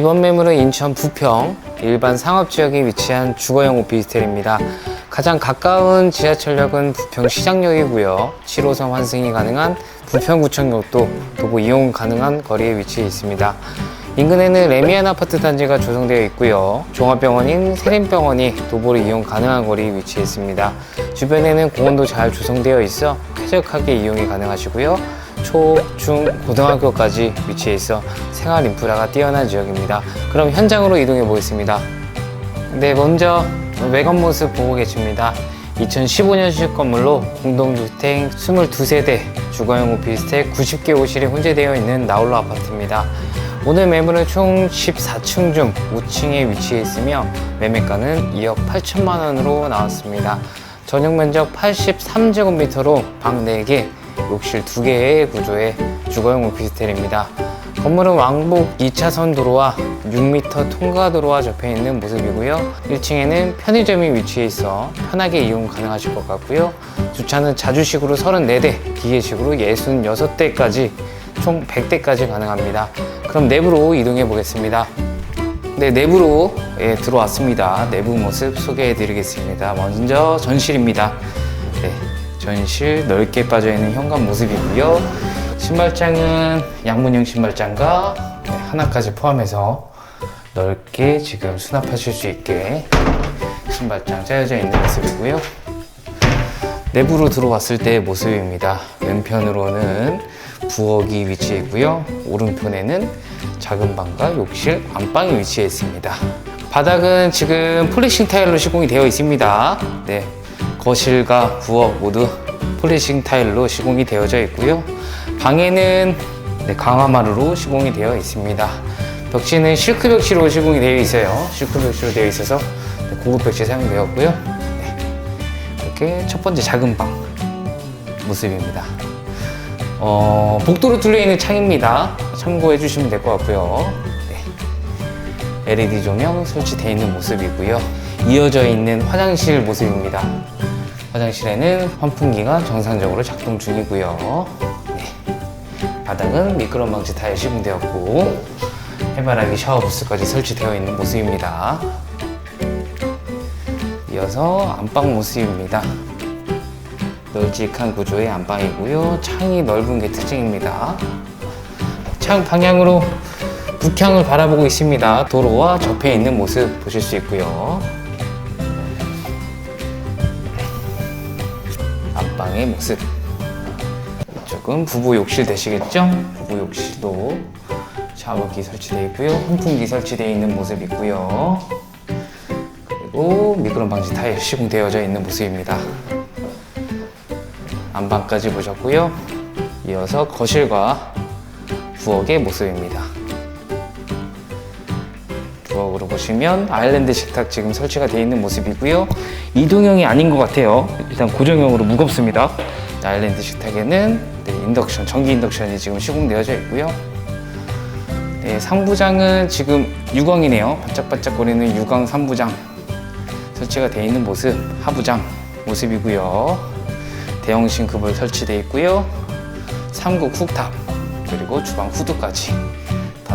이번 매물은 인천 부평 일반 상업지역에 위치한 주거용 오피스텔입니다. 가장 가까운 지하철역은 부평 시장역이고요. 7호선 환승이 가능한 부평구청역도 도보 이용 가능한 거리에 위치해 있습니다. 인근에는 레미안 아파트 단지가 조성되어 있고요. 종합병원인 세림병원이 도보로 이용 가능한 거리에 위치해 있습니다. 주변에는 공원도 잘 조성되어 있어 쾌적하게 이용이 가능하시고요. 초, 중, 고등학교까지 위치해 있어 생활 인프라가 뛰어난 지역입니다. 그럼 현장으로 이동해 보겠습니다. 네, 먼저 외관 모습 보고 계십니다. 2015년 시작 건물로 공동주택 22세대, 주거용 오피스텔 90개 호실이 혼재되어 있는 나홀로 아파트입니다. 오늘 매물은 총 14층 중 5층에 위치해 있으며 매매가는 2억 8천만 원으로 나왔습니다. 전용 면적 83제곱미터로 방 4개, 욕실 2개의 구조의 주거용 오피스텔입니다. 건물은 왕복 2차선 도로와 6m 통과 도로와 접해 있는 모습이고요. 1층에는 편의점이 위치해 있어 편하게 이용 가능하실 것 같고요. 주차는 자주식으로 34대, 기계식으로 66대까지 총 100대까지 가능합니다. 그럼 내부로 이동해 보겠습니다. 네, 내부로 예, 들어왔습니다. 내부 모습 소개해 드리겠습니다. 먼저 전실입니다. 네, 전실 넓게 빠져 있는 현관 모습이고요. 신발장은 양문형 신발장과 네, 하나까지 포함해서 넓게 지금 수납하실 수 있게 신발장 짜여져 있는 모습이고요. 내부로 들어왔을 때의 모습입니다. 왼편으로는 부엌이 위치해 있고요. 오른편에는 작은 방과 욕실, 안방이 위치해 있습니다. 바닥은 지금 폴리싱 타일로 시공이 되어 있습니다. 네, 거실과 부엌 모두 폴리싱 타일로 시공이 되어져 있고요. 방에는 네, 강화마루로 시공이 되어 있습니다. 벽지는 실크 벽지로 시공이 되어 있어요. 실크 벽지로 되어 있어서 네, 고급 벽지 사용되었고요. 네, 이렇게 첫 번째 작은 방 모습입니다. 어, 복도로 뚫려 있는 창입니다. 참고해 주시면 될 것 같고요. 네. LED 조명 설치되어 있는 모습이고요. 이어져 있는 화장실 모습입니다. 화장실에는 환풍기가 정상적으로 작동 중이고요. 네. 바닥은 미끄럼 방지 타일 시공되었고 해바라기 샤워 부스까지 설치되어 있는 모습입니다. 이어서 안방 모습입니다. 널찍한 구조의 안방이고요. 창이 넓은 게 특징입니다. 창 방향으로 북향을 바라보고 있습니다. 도로와 접해 있는 모습 보실 수 있고요. 방의 모습. 이쪽은 부부 욕실 되시겠죠? 부부 욕실도 샤워기 설치되어 있고요. 환풍기 설치되어 있는 모습 있고요. 그리고 미끄럼 방지 타일 시공되어져 있는 모습입니다. 안방까지 보셨고요. 이어서 거실과 부엌의 모습입니다. 보시면 아일랜드 식탁 지금 설치가 되어 있는 모습이고요. 이동형이 아닌 것 같아요. 일단 고정형으로 무겁습니다. 아일랜드 식탁에는 네, 인덕션, 전기 인덕션이 지금 시공되어져 있고요. 네, 상부장은 지금 유광이네요. 반짝반짝거리는 유광 상부장 설치가 되어 있는 모습, 하부장 모습이고요. 대형 싱크볼 설치되어 있고요. 3국 쿡탑 그리고 주방 후드까지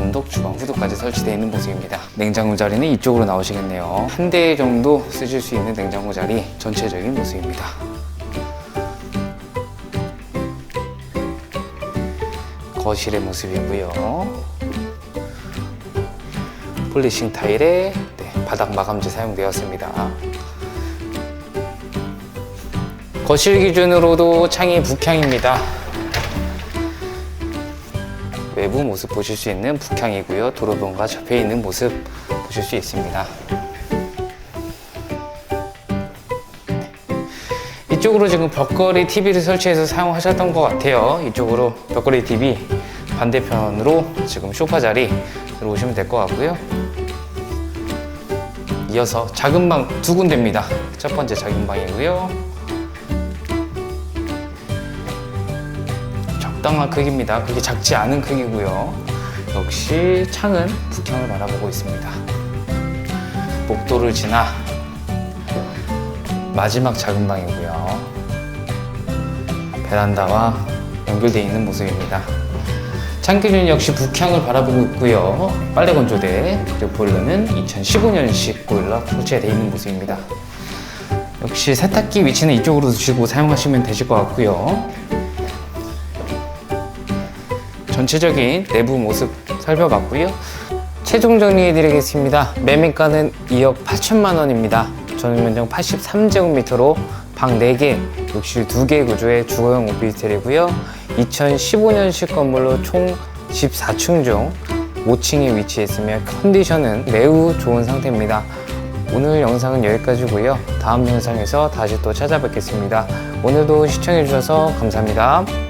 단독 주방 후드까지 설치되어 있는 모습입니다. 냉장고 자리는 이쪽으로 나오시겠네요. 한 대 정도 쓰실 수 있는 냉장고 자리 전체적인 모습입니다. 거실의 모습이고요. 폴리싱 타일에 네, 바닥 마감재 사용되었습니다. 거실 기준으로도 창이 북향입니다. 외부 모습 보실 수 있는 북향이고요. 도로변과 접해 있는 모습 보실 수 있습니다. 이쪽으로 지금 벽걸이 TV를 설치해서 사용하셨던 것 같아요. 이쪽으로 벽걸이 TV 반대편으로 지금 소파 자리 들어오시면 될 것 같고요. 이어서 작은 방 두 군데입니다. 첫 번째 작은 방이고요. 적당한 크기입니다. 그게 작지 않은 크기고요. 역시 창은 북향을 바라보고 있습니다. 복도를 지나 마지막 작은 방이고요. 베란다와 연결되어 있는 모습입니다. 창기준 역시 북향을 바라보고 있고요. 빨래 건조대 그리고 보일러는 2015년식 보일러 교체되어 있는 모습입니다. 역시 세탁기 위치는 이쪽으로 두시고 사용하시면 되실 것 같고요. 전체적인 내부 모습 살펴봤고요. 최종 정리해 드리겠습니다. 매매가는 2억 8천만 원입니다. 전용 면적 83제곱미터로 방 4개, 욕실 2개 구조의 주거용 오피스텔이고요. 2015년식 건물로 총 14층 중 5층에 위치했으며 컨디션은 매우 좋은 상태입니다. 오늘 영상은 여기까지고요. 다음 영상에서 다시 또 찾아뵙겠습니다. 오늘도 시청해 주셔서 감사합니다.